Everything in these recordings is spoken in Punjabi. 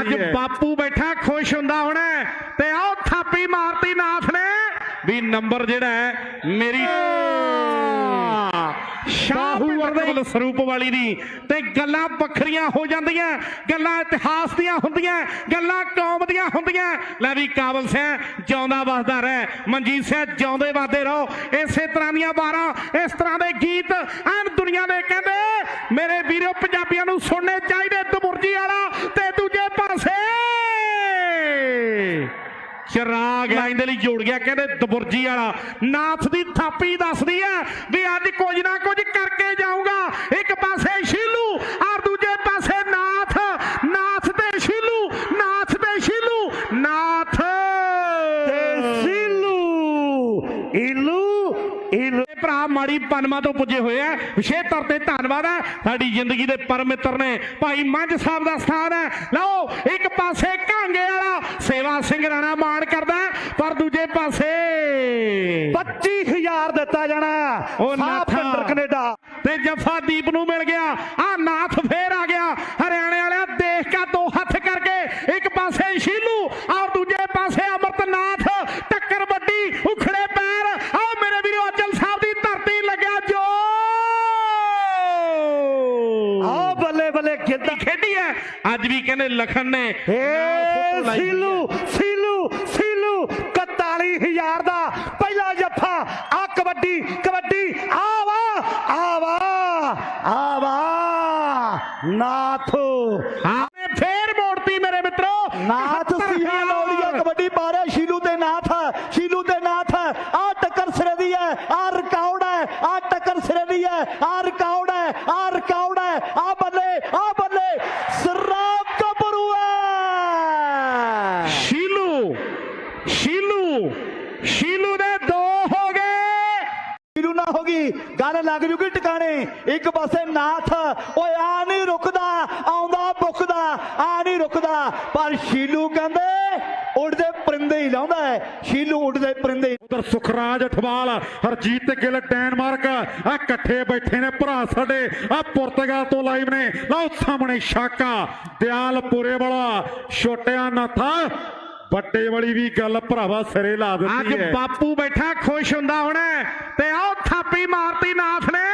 ਅੱਜ ਬਾਪੂ ਬੈਠਾ ਖੁਸ਼ ਹੁੰਦਾ ਹੋਣਾ ਤੇ ਆਹ ਥਾਪੀ ਮਾਰਤੀ ਨਾਥ ਨੇ ਵੀ ਨੰਬਰ ਜਿਹੜਾ ਹੈ ਮੇਰੀ ਸ਼ਾਹੂ ਅਕਬਲ ਸਰੂਪ ਵਾਲੀ ਦੀ। ਤੇ ਗੱਲਾਂ ਵੱਖਰੀਆਂ ਹੋ ਜਾਂਦੀਆਂ ਗੱਲਾਂ ਇਤਿਹਾਸ ਦੀਆਂ ਹੁੰਦੀਆਂ ਗੱਲਾਂ ਕੌਮ ਦੀਆਂ ਹੁੰਦੀਆਂ ਲੈ ਵੀ ਕਾਬਲ ਸਿੰਘ ਜਿਉਂਦਾ ਵਸਦਾ ਰਹਿ। ਮਨਜੀਤ ਸਿੰਘ ਜਿਉਂਦੇ ਵਸਦੇ ਰਹੋ। ਇਸੇ ਤਰ੍ਹਾਂ ਦੀਆਂ ਬਾਰਾਂ ਇਸ ਤਰ੍ਹਾਂ ਦੇ ਗੀਤ ਐਨ ਦੁਨੀਆ ਦੇ ਕਹਿੰਦੇ ਮੇਰੇ ਵੀਰੋ ਪੰਜਾਬੀਆਂ ਨੂੰ ਸੁਣਨੇ ਚਾਹੀਦੇ ਦਬੁਰਜੀ ਵਾਲਾ ਤੇ ਦੂਜੇ ਪਾਸੇ ਚਿਰਾਗ ਲਾਈਨ ਦੇ ਲਈ ਜੋੜ ਗਿਆ, ਕਹਿੰਦੇ ਦਬੁਰਜੀ ਵਾਲਾ। ਨਾਥ ਦੀ ਥਾਪੀ ਦੱਸਦੀ ਹੈ ਵੀ ਅੱਜ ਕੁਝ ਨਾ ਕੁਝ ਕਰਕੇ ਜਾਊਗਾ। ਇੱਕ ਪਾਸੇ ਸ਼ੀਲੂ, ਔਰ ਦੂਜੇ ਪਾਸੇ ਨਾਥ। ਨਾਥ ਤੇ ਸ਼ੀਲੂ, ਨਾਥ ਤੇ ਸ਼ੀਲੂ, ਨਾਥ ਸੀਲੂ। ਇਲੂ ਇਹ ਭਰਾ ਮਾੜੀ ਪਨਮਾ ਤੋਂ ਪੁੱਜੇ ਹੋਏ ਆ। ਵਿਸ਼ੇ ਤੌਰ ਤੇ ਧੰਨਵਾਦ ਹੈ ਸਾਡੀ ਜ਼ਿੰਦਗੀ ਦੇ ਪਰਮ ਮਿੱਤਰ ਨੇ। ਭਾਈ ਮੰਝ ਸਾਹਿਬ ਦਾ ਸਥਾਨ ਹੈ ਲਓ ਇੱਕ ਪਾਸੇ ਕਾਂਗੇ ਵਾਲਾ ਸੇਵਾ ਸਿੰਘ ਰਾਣਾ ਮਾਣ ਕਰਦਾ ਪਰ ਦੂਜੇ ਪਾਸੇ 25000 ਦਿੱਤਾ ਜਾਣਾ। ਉਹ ਨਾਥਾ। ਕੈਨੇਡਾ। ਤੇ ਜਫਾ ਦੀਪ ਨੂੰ ਮਿਲ ਗਿਆ। ਆ ਨਾਥ ਫੇਰ ਆ ਗਿਆ। ਹਰਿਆਣੇ ਵਾਲਿਆ ਦੇਖ ਕੇ ਦੋ ਹੱਥ ਕਰਕੇ ਇੱਕ ਪਾਸੇ ਸ਼ੀਲੂ ਔਰ ਦੂਜੇ ਪਾਸੇ ਅਮਰਤਨਾਥ ਟੱਕਰ ਵੱਡੀ ਉਖੜੇ ਪੈਰ ਆਓ ਮੇਰੇ ਵੀਰੋ ਅਚਲ ਸਾਹਿਬ ਦੀ ਧਰਤੀ ਲੱਗਿਆ ਜੋ ਆ ਬੱਲੇ ਗਿੱਧਾ ਖੇਡੀ ਹੈ। ਅੱਜ ਵੀ ਕਹਿੰਦੇ ਲਖਨ ਨੇ। ਸੀਲੂ ਸੀਲੂ ਸੀਲੂ 41000 ਦਾ ਪਹਿਲਾ ਜੱਫਾ। ਆ ਕਬੱਡੀ ਕਬੱਡੀ ਆ ਵਾ ਆ ਵਾ ਆ ਵਾ ਨਾਥੋ। ਹਾਂ। ਫੇਰ ਮੋੜਤੀ ਮੇਰੇ ਮਿੱਤਰੋ। ਨਾਥ ਸੀਹਾ ਲੋੜੀਆ ਕਬੱਡੀ ਪਾ ਰਿਹਾ ਸ਼ੀਲੂ ਤੇ ਨਾਥ ਸ਼ੀਲੂ ਤੇ ਨਾਥ ਆ ਟੱਕਰ ਸਿਰੇ ਦੀ ਹੈ ਆ ਰਿਕਾਰਡ ਹੈ ਆ ਟੱਕਰ ਸਿਰੇ ਦੀ ਹੈ ਆ ਰਿਕਾਰਡ ਹੈ ਆ ਰਿਕਾਰਡ ਹੈ ਆ ਬੱਲੇ ਆ ਬੱਲੇ ਸਰਾਬ ਕਬਰੂ ਹੈ ਸ਼ੀਲੂ ਸ਼ੀਲੂ ਦੇ ਦੋ ਹੋ ਗਏ। ਸ਼ੀਲੂ ਨਾ ਹੋਗੀ ਗੱਲ ਲੱਗ ਜੂਗੀ ਟਿਕਾਣੇ। ਇੱਕ ਪਾਸੇ ਨਾਥ ਓਏ ਆ ਨਹੀਂ ਰੁਕਦਾ ਆਉਂਦਾ ਬੁੱਕਦਾ ਆ ਨਹੀਂ ਰੁਕਦਾ। ਪਰ ਸ਼ੀਲੂ ਕਹਿੰਦੇ ਉੱਡਦੇ ਪਰਿੰਦੇ ਹੀ ਲਾਉਂਦਾ ਹੈ। ਸ਼ੀਲੂ ਉੱਡਦੇ ਪਰਿੰਦੇ ਉਧਰ ਸੁਖਰਾਜ ਅਠਵਾਲ ਹਰਜੀਤ ਗਿੱਲ ਡੈਨਮਾਰਕ ਆ ਇਕੱਠੇ ਬੈਠੇ ਨੇ ਭਰਾ ਸਾਡੇ। ਆ ਪੁਰਤਗਾਲ ਤੋਂ ਲਾਈਵ ਨੇ। ਲਓ ਸਾਹਮਣੇ ਸ਼ਾਕਾ ਦਿਆਲਪੁਰੇ ਵਾਲਾ ਛੋਟਿਆ ਨਾਥਾ। ਵੱਡੇ ਵਾਲੀ ਵੀ ਗੱਲ ਭਰਾਵਾ ਸਿਰੇ ਲਾ ਅੱਜ ਦਿੱਤੀ ਹੈ। ਬਾਪੂ ਬੈਠਾ ਖੁਸ਼ ਹੁੰਦਾ ਹੋਣਾ ਤੇ ਆਹ ਥਾਪੀ ਮਾਰਤੀ ਨਾਥ ਨੇ।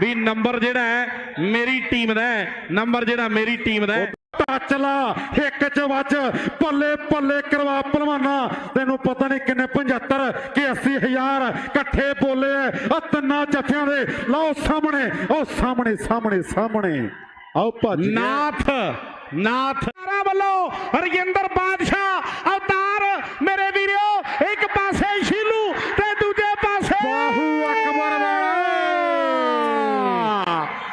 ਵੀ ਨੰਬਰ ਜਿਹੜਾ ਹੈ ਮੇਰੀ ਟੀਮ ਦਾ ਹੈ। ਨੰਬਰ ਜਿਹੜਾ ਮੇਰੀ ਟੀਮ ਦਾ ਹੈ। ਟੱਚ ਲਾ ਇੱਕ ਚ ਵੱਜ। ਪੱਲੇ ਪੱਲੇ ਕਰਵਾ ਪਹਿਲਵਾਨਾ। ਤੈਨੂੰ ਪਤਾ ਨਹੀਂ ਕਿੰਨੇ 75 ਕਿ 80 ਹਜ਼ਾਰ ਇਕੱਠੇ ਬੋਲੇ ਆ ਤਿੰਨਾਂ ਜੱਫਿਆਂ ਦੇ। ਲਓ ਸਾਹਮਣੇ ਉਹ ਸਾਹਮਣੇ ਸਾਹਮਣੇ ਸਾਹਮਣੇ। ਆਓ ਭੱਜ। ਨਾਥ ਨਾਥ। ਵੱਲੋਂ ਰਜਿੰਦਰ ਬਾਦਸ਼ਾਹ ਅਵਤਾਰ ਮੇਰੇ ਵੀਰੋ ਇੱਕ ਪਾਸੇ ਸ਼ੀਲੂ ਤੇ ਦੂਜੇ ਪਾਸੇ ਬਾਹੂ ਅਕਬਰ ਵਾਲਾ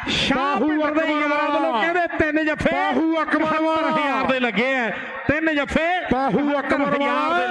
ਸ਼ਾਹੂ ਬਾਹੂ ਅਕਬਰ ਅਕਬਰ ਵਾਲਾ ਵੱਲੋਂ ਵਾਲਾ। ਕਹਿੰਦੇ ਤਿੰਨ ਜੱਫੇ ਬਾਹੂ ਅਕਬਰ। ਹਜ਼ਾਰ ਦੇ ਲੱਗੇ ਆ ਤਿੰਨ ਜੱਫੇ ਬਾਹੂ ਅਕਬਰ 70,000 ਦੇ